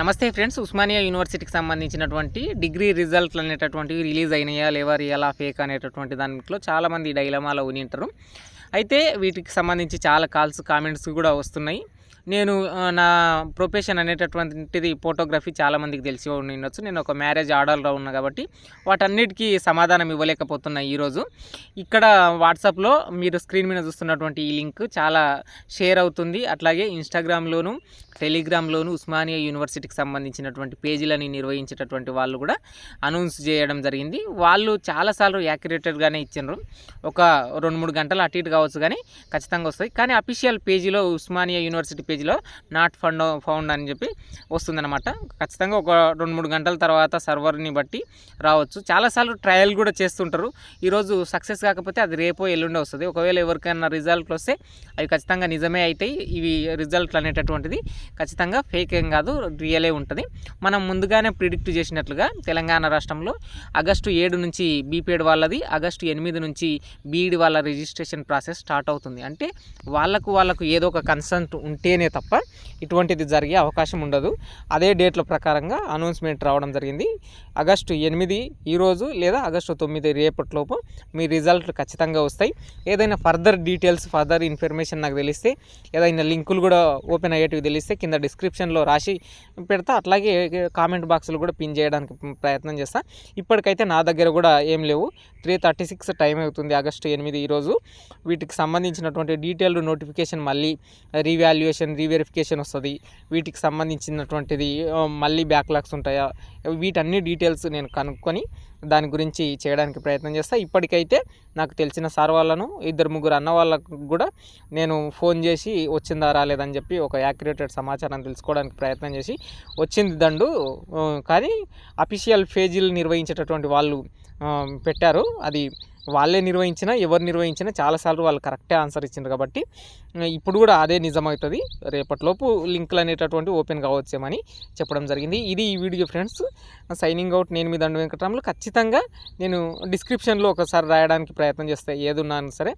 నమస్తే ఫ్రెండ్స్ ఉస్మానియా యూనివర్సిటీకి సంబంధించినటువంటి డిగ్రీ రిజల్ట్లు అనేటటువంటివి రిలీజ్ అయినాయా లేవా రియలా ఫేక్ అనేటటువంటి దాంట్లో చాలామంది డైలమాలో ఉని ఉంటారు. అయితే వీటికి సంబంధించి చాలా కాల్స్ కామెంట్స్ కూడా వస్తున్నాయి. నేను నా ప్రొఫెషన్ అనేటటువంటిది ఫోటోగ్రఫీ చాలామందికి తెలిసి ఉండొచ్చు. నేను ఒక మ్యారేజ్ ఆర్డర్లో ఉన్నా కాబట్టి వాటన్నిటికీ సమాధానం ఇవ్వలేకపోతున్నా ఈరోజు. ఇక్కడ వాట్సాప్లో మీరు స్క్రీన్ మీద చూస్తున్నటువంటి ఈ లింక్ చాలా షేర్ అవుతుంది. అట్లాగే ఇన్స్టాగ్రామ్లోను టెలిగ్రామ్లోను ఉస్మానియా యూనివర్సిటీకి సంబంధించినటువంటి పేజీలని నిర్వహించేటటువంటి వాళ్ళు కూడా అనౌన్స్ చేయడం జరిగింది. వాళ్ళు చాలాసార్లు యాక్యురేటెడ్గానే ఇచ్చిండ్రు. ఒక రెండు మూడు గంటలు అటు ఇటు కావచ్చు కానీ ఖచ్చితంగా వస్తాయి. కానీ అఫీషియల్ పేజీలో ఉస్మానియా యూనివర్సిటీ పేజీలో నాట్ ఫండ్ ఫౌండ్ అని చెప్పి వస్తుందన్నమాట. ఖచ్చితంగా ఒక రెండు మూడు గంటల తర్వాత సర్వర్ని బట్టి రావచ్చు. చాలాసార్లు ట్రయల్ కూడా చేస్తుంటారు. ఈరోజు సక్సెస్ కాకపోతే అది రేపో ఎల్లుండే వస్తుంది. ఒకవేళ ఎవరికైనా రిజల్ట్లు వస్తే అవి ఖచ్చితంగా నిజమే అవుతాయి ఇవి రిజల్ట్లు అనేటటువంటిది ఖచ్చితంగా ఫేక్ ఏం కాదు రియలే ఉంటుంది. మనం ముందుగానే ప్రిడిక్ట్ చేసినట్లుగా తెలంగాణ రాష్ట్రంలో ఆగస్టు ఏడు నుంచి బీపీఎడ్ వాళ్ళది ఆగస్టు ఎనిమిది నుంచి బీఈడి వాళ్ళ రిజిస్ట్రేషన్ ప్రాసెస్ స్టార్ట్ అవుతుంది. అంటే వాళ్ళకు వాళ్ళకు ఏదో ఒక కన్సర్ట్ ఉంటేనే తప్ప ఇటువంటిది జరిగే అవకాశం ఉండదు. అదే డేట్ల ప్రకారంగా అనౌన్స్మెంట్ రావడం జరిగింది. ఆగస్టు ఎనిమిది ఈరోజు లేదా ఆగస్టు తొమ్మిది రేపటిలోపు మీ రిజల్ట్ ఖచ్చితంగా వస్తాయి. ఏదైనా ఫర్దర్ డీటెయిల్స్ ఫర్దర్ ఇన్ఫర్మేషన్ నాకు తెలిస్తే ఏదైనా లింకులు కూడా ఓపెన్ అయ్యేటివి తెలిస్తే కింద డిస్క్రిప్షన్లో రాసి పెడతా. అట్లాగే కామెంట్ బాక్స్లో కూడా పిన్ చేయడానికి ప్రయత్నం చేస్తాను ఇప్పటికైతే నా దగ్గర కూడా ఏం లేవు. త్రీ థర్టీ సిక్స్ టైం అవుతుంది ఆగస్టు ఎనిమిది ఈరోజు వీటికి సంబంధించినటువంటి డీటెయిల్డ్ నోటిఫికేషన్ మళ్ళీ రీవాల్యుయేషన్ రీవెరిఫికేషన్ వస్తుంది. వీటికి సంబంధించినటువంటిది మళ్ళీ బ్యాక్లాగ్స్ ఉంటాయా? వీటన్ని డీటెయిల్స్ నేను కనుక్కొని దాని గురించి చేయడానికి ప్రయత్నం చేస్తా. ఇప్పటికైతే నాకు తెలిసిన సార్ వాళ్ళను ఇద్దరు ముగ్గురు అన్న వాళ్ళకు కూడా నేను ఫోన్ చేసి వచ్చిందా రాలేదని చెప్పి ఒక యాక్యురేటెడ్ సమాచారం తెలుసుకోవడానికి ప్రయత్నం చేసి వచ్చింది దండు. కానీ అఫీషియల్ పేజీలు నిర్వహించేటటువంటి వాళ్ళు పెట్టారు. అది వాళ్ళే నిర్వహించినా ఎవరు నిర్వహించినా చాలాసార్లు వాళ్ళు కరెక్టే ఆన్సర్ ఇచ్చిండ్రు కాబట్టి ఇప్పుడు కూడా అదే నిజమవుతుంది. రేపటిలోపు లింకులు అనేటటువంటి ఓపెన్ కావచ్చేమని చెప్పడం జరిగింది. ఇది ఈ వీడియో ఫ్రెండ్స్. సైనింగ్ అవుట్ నేను మీ దండు వెంకటరాములు. ఖచ్చితంగా నేను డిస్క్రిప్షన్లో ఒకసారి రాయడానికి ప్రయత్నం చేస్తే ఏదున్నా సరే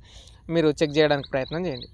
మీరు చెక్ చేయడానికి ప్రయత్నం చేయండి.